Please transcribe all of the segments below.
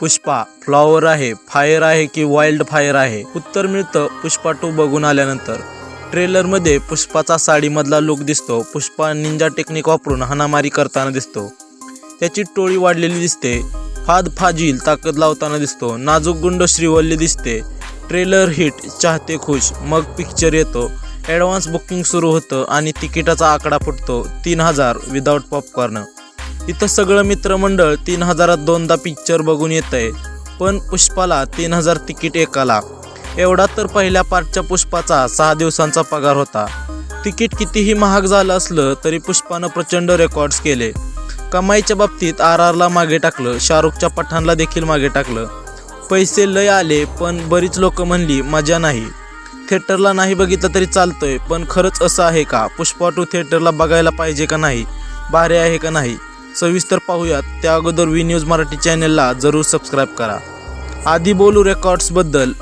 Pushpa flower आहे fire आहे की वाईल्ड फायर आहे? उत्तर मिळतं पुष्पा टू बघून आल्यानंतर. ट्रेलरमध्ये पुष्पाचा साडीमधला लुक दिसतो. पुष्पा निंजा टेक्निक वापरून हाणामारी करताना दिसतो. त्याची टोळी वाढलेली दिसते. फाद फाजील ताकद लावताना दिसतो. नाजूक गुंड श्रीवल्ली दिसते. ट्रेलर हिट चाहते खुश मग पिक्चर येतो. ॲडव्हान्स बुकिंग सुरू होतं आणि तिकिटाचा आकडा फुटतो. तीन हजार विदाऊट पॉपकॉर्न इथं सगळं मित्रमंडळ तीन हजारात दोनदा पिक्चर बघून येत आहे पण पुष्पाला तीन हजार तिकीट एकाला. एवढा तर पहिल्या पार्टच्या पुष्पाचा सहा दिवसांचा पगार होता. तिकीट कितीही महाग झालं असलं तरी पुष्पानं प्रचंड रेकॉर्ड्स केले. कमाईच्या बाबतीत आर आरला मागे टाकलं शाहरुखच्या पठाणला देखील मागे टाकलं. पैसे लय आले पण बरीच लोक म्हणली मजा नाही. थिएटरला नाही बघितलं तरी चालतोय पण खरंच असं आहे का? पुष्पा टू थिएटरला बघायला पाहिजे का नाही? भारी आहे का नाही? सविस्तर पाहूयात. त्या अगोदर वी न्यूज मराठी चॅनलला जरूर सबस्क्राईब करा. आधी बोलू रेकॉर्ड्सबद्दल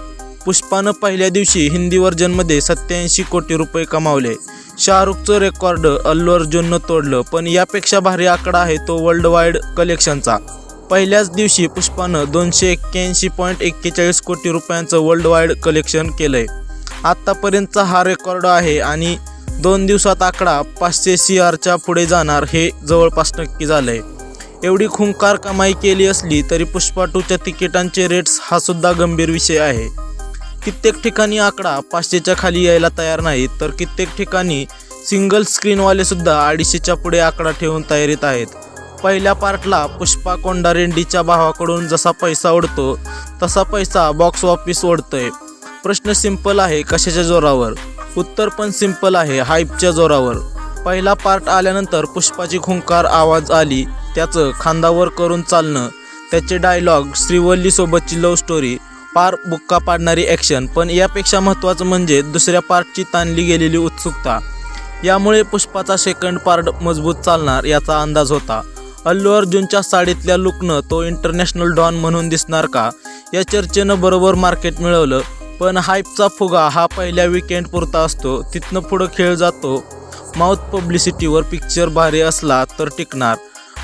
पुष्पानं पहिल्या दिवशी हिंदी व्हर्जनमध्ये सत्याऐंशी कोटी रुपये कमावले. शाहरुखचं रेकॉर्ड अल्लू अर्जुननं तोडलं पण यापेक्षा भारी आकडा आहे तो वर्ल्ड वाईड कलेक्शनचा पहिल्याच दिवशी पुष्पानं दोनशे एक्क्याऐंशी पॉईंट एक्केचाळीस कोटी रुपयांचं वर्ल्ड वाईड कलेक्शन केलंय. आत्तापर्यंतचा हा रेकॉर्ड आहे आणि दोन दिवसात आकडा पाचशे सी आरच्या पुढे जाणार हे जवळपास नक्की झालं आहे एवढी खुंकार कमाई केली असली तरी पुष्पा टूच्या तिकिटांचे रेट्स हा सुद्धा गंभीर विषय आहे. कित्येक ठिकाणी आकडा पाचशेच्या खाली यायला तयार नाही तर कित्येक ठिकाणी सिंगल स्क्रीनवाले सुद्धा अडीचशेच्या पुढे आकडा ठेवून तयारीत आहेत. पहिल्या पार्टला पुष्पा कोंडारेंडीच्या भावाकडून जसा पैसा ओढतो तसा पैसा बॉक्स ऑफिस ओढतोय. प्रश्न सिंपल आहे कशाच्या जोरावर? उत्तर पण सिंपल आहे हाईपच्या जोरावर. पहिला पार्ट आल्यानंतर पुष्पाची खुंकार आवाज आली. त्याचं खांदावर करून चालणं. त्याचे डायलॉग श्रीवल्लीसोबतची लव्ह स्टोरी पार बुक्का पाडणारी ॲक्शन पण यापेक्षा महत्त्वाचं म्हणजे दुसऱ्या पार्टची ताणली गेलेली उत्सुकता. यामुळे पुष्पाचा सेकंड पार्ट मजबूत चालणार याचा अंदाज होता. अल्लू अर्जुनच्या साडीतल्या लुकनं तो इंटरनॅशनल डॉन म्हणून दिसणार का? या चर्चेनं बरोबर मार्केट मिळवलं. पण हाईपचा फुगा हा पहिल्या विकेंड पुरता असतो. तिथनं पुढं खेळ जातो. माउथ पब्लिसिटीवर पिक्चर भारी असला तर टिकणार.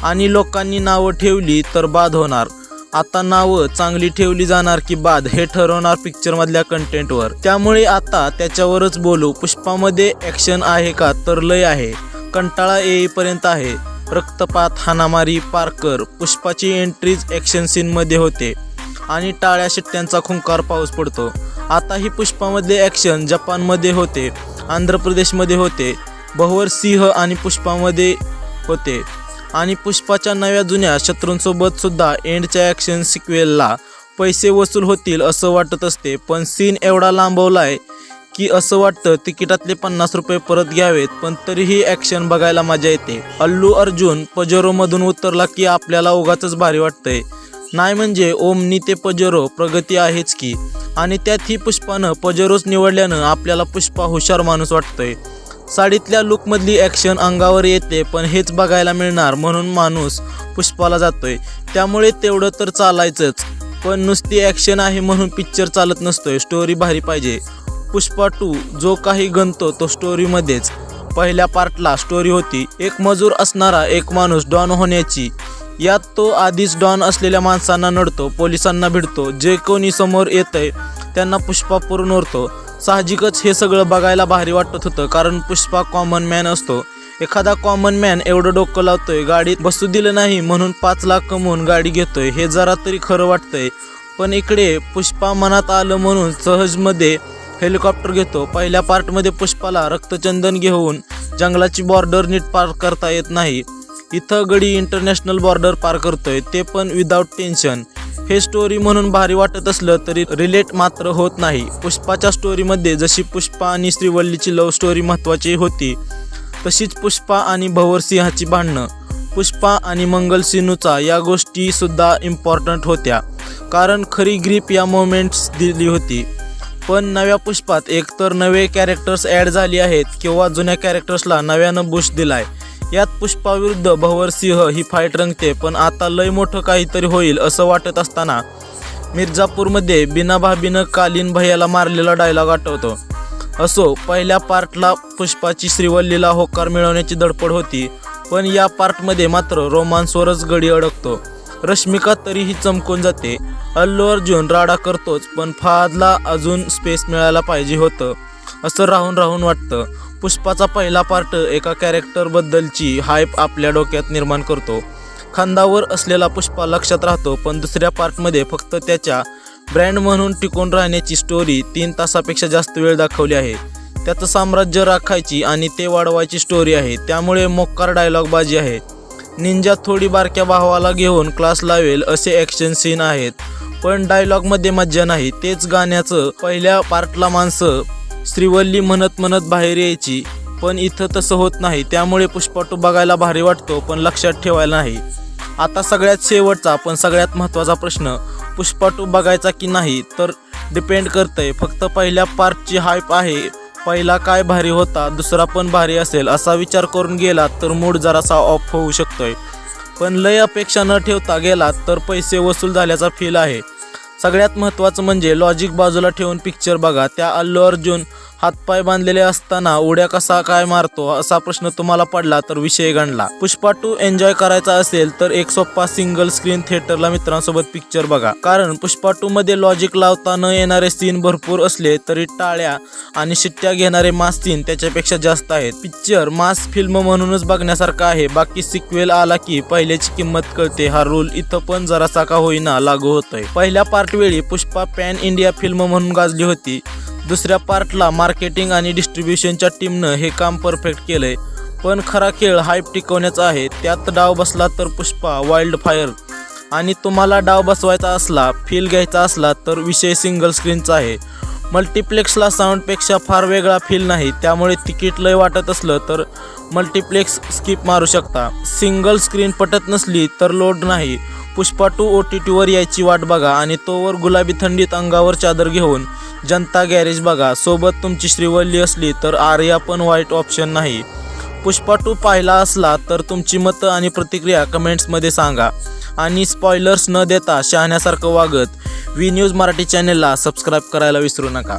आणि लोकांनी नावं ठेवली तर बाद होणार. आता नावं चांगली ठेवली जाणार की बाद हे ठरवणार पिक्चरमधल्या कंटेंटवर त्यामुळे आता त्याच्यावरच बोलू पुष्पामध्ये ॲक्शन आहे का तर लय आहे. कंटाळा येईपर्यंत आहे. रक्तपात हानामारी पारकर पुष्पाची एंट्रीज ॲक्शन सीनमध्ये होते. आणि टाळ्या शिट्ट्यांचा खुंकार पाऊस पडतो. आता ही ॲक्शन जपानमध्ये होते आंध्र प्रदेशमध्ये होते बहुवर सिंह आणि पुष्पामध्ये होते. आणि पुष्पाच्या नव्या जुन्या शत्रूंसोबत सुद्धा एंडच्या ॲक्शन सिक्वेलला पैसे वसूल होतील असं वाटत असते. पण सीन एवढा लांबवलाय की असं वाटतं तिकिटातले पन्नास रुपये परत घ्यावेत पण तरीही ॲक्शन बघायला मजा येते. अल्लू अर्जुन पजरोमधून उतरला की आपल्याला उगाच भारी वाटतंय. नाही म्हणजे ओमनी ते पजरो प्रगती आहेच की. आणि त्यात ही पुष्पानं पजरोच निवडल्यानं आपल्याला पुष्पा हुशार माणूस वाटतोय. साडीतल्या लुकमधली ॲक्शन अंगावर येते पण हेच बघायला मिळणार म्हणून माणूस पुष्पाला जातोय. त्यामुळे तेवढं तर चालायचंच. पण नुसती ॲक्शन आहे म्हणून पिक्चर चालत नसतोय स्टोरी भारी पाहिजे. पुष्पा टू जो काही गणतो तो स्टोरीमध्येच पहिल्या पार्टला स्टोरी होती एक मजूर असणारा एक माणूस डॉन होण्याची. यात तो आधीच डॉन असलेल्या माणसांना नडतो पोलिसांना भिडतो जे कोणी समोर येतंय त्यांना पुष्पा पुरून उरतो साहजिकच हे सगळं बघायला भारी वाटत होतं कारण पुष्पा कॉमन मॅन असतो. एखादा कॉमन मॅन एवढं डोकं लावतोय गाडीत बसू दिलं नाही म्हणून पाच लाख कमवून गाडी घेतोय हे जरा तरी खरं वाटतंय. पण इकडे पुष्पा मनात आलं म्हणून सहजमध्ये हेलिकॉप्टर घेतो. पहिल्या पार्टमध्ये पुष्पाला रक्तचंदन घेऊन जंगलाची बॉर्डर नीट पार करता येत नाही. इथं गडी इंटरनॅशनल बॉर्डर पार करतोय ते पण विदाऊट टेन्शन हे स्टोरी म्हणून भारी वाटत असलं तरी रिलेट मात्र होत नाही. पुष्पाच्या स्टोरीमध्ये जशी पुष्पा आणि श्रीवल्लीची लव्ह स्टोरी महत्त्वाची होती तशीच पुष्पा आणि भवरसिंहाची भांडणं. पुष्पा आणि मंगलसिनूचा या गोष्टीसुद्धा इम्पॉर्टंट होत्या. कारण खरी ग्रीप या मोमेंट्स दिली होती. पण नव्या पुष्पात एकतर नवे कॅरेक्टर्स ॲड झाली आहेत किंवा जुन्या कॅरेक्टर्सला नव्यानं बुश दिलाय. यात पुष्पाविरुद्ध भवरसिंह ही फाईट रंगते पण आता लय मोठं काहीतरी होईल असं वाटत असताना मिर्झापूरमध्ये बिना भाबीनं कालीन भैयाला मारलेला डायलॉग आठवतो. असो पहिल्या पार्टला पुष्पाची श्रीवल्लीला होकार मिळवण्याची धडपड होती पण या पार्टमध्ये मात्र रोमांसवरच गडी अडकतो. रश्मिका तरीही चमकून जाते. अल्लू अर्जुन राडा करतोच पण फादला अजून स्पेस मिळायला पाहिजे होतं असं राहून राहून वाटतं. पुष्पाचा पहिला पार्ट एका कॅरेक्टरबद्दलची हायप आपल्या डोक्यात निर्माण करतो. खांदावर असलेला पुष्पा लक्षात राहतो पण दुसऱ्या पार्टमध्ये फक्त त्याच्या ब्रँड म्हणून टिकून राहण्याची स्टोरी तीन तासापेक्षा जास्त वेळ दाखवली आहे. त्याचं साम्राज्य राखायची आणि ते वाढवायची स्टोरी आहे त्यामुळे मोक्कार डायलॉगबाजी आहे. निंजा थोडी बारक्या भावाला घेऊन क्लास लावेल असे ॲक्शन सीन आहेत पण डायलॉगमध्ये मज्जा नाही तेच गाण्याचं पहिल्या पार्टला माणसं श्रीवल्ली म्हणत म्हणत बाहेर यायची. पण इथं तसं होत नाही. त्यामुळे पुष्पाटू बघायला भारी वाटतो पण लक्षात ठेवायला नाही. आता सगळ्यात शेवटचा पण सगळ्यात महत्त्वाचा प्रश्न पुष्पाटू बघायचा की नाही तर डिपेंड करतंय. फक्त पहिल्या पार्टची हायप आहे. पहिला काय भारी होता दुसरा पण भारी असेल असा विचार करून गेला तर मूड जरासा ऑफ होऊ शकतोय. पण लय अपेक्षा न ठेवता गेला तर पैसे वसूल झाल्याचा फील आहे. सगळ्यात महत्त्वाचं म्हणजे लॉजिक बाजूला ठेवून पिक्चर बघा. त्या अल्लू अर्जुन हातपाय बांधलेले असताना उड्या कसा काय मारतो असा प्रश्न तुम्हाला पडला तर विषय गणला. पुष्पा टू एन्जॉय करायचा असेल तर एक सोप्पा सिंगल स्क्रीन थिएटरला मित्रांसोबत पिक्चर बघा. कारण पुष्पा टू मध्ये लॉजिक लावता न येणारे सीन भरपूर असले तरी टाळ्या आणि शिट्ट्या घेणारे मास सीन त्याच्यापेक्षा जास्त आहेत. पिक्चर मास फिल्म म्हणूनच बघण्यासारखा आहे. बाकी सिक्वेल आला की पहिल्याची किंमत कळते. हा रूल इथं पण जरासा का होईना लागू होतोय. पहिल्या पार्ट वेळी पुष्पा पॅन इंडिया फिल्म म्हणून गाजली होती. दुसऱ्या पार्टला मार्केटिंग आणि डिस्ट्रीब्युशनच्या टीमनं हे काम परफेक्ट केलंय. पण खरा खेळ हाईप टिकवण्याचा आहे. त्यात डाव बसला तर पुष्पा वाईल्ड फायर आणि तुम्हाला डाव बसवायचा असला फील घ्यायचा असला तर विषय सिंगल स्क्रीनचा आहे. मल्टिप्लेक्सला साऊंडपेक्षा फार वेगळा फील नाही. त्यामुळे तिकीट लय वाटत असलं तर मल्टिप्लेक्स स्किप मारू शकता. सिंगल स्क्रीन पटत नसली तर लोड नाही. पुष्पा टू ओ टी टीवर यायची वाट बघा आणि तोवर गुलाबी थंडीत अंगावर चादर घेऊन जनता गॅरेज बघा. सोबत तुमची श्रीवल्ली असली तर आर्या पण वाईट ऑप्शन नाही. पुष्पा टू पाहिला असला तर तुमची मतं आणि प्रतिक्रिया कमेंट्समध्ये सांगा. आणि स्पॉयलर्स न देता शहाण्यासारखं वागत. व्ही न्यूज मराठी चॅनेलला सबस्क्राईब करायला विसरू नका.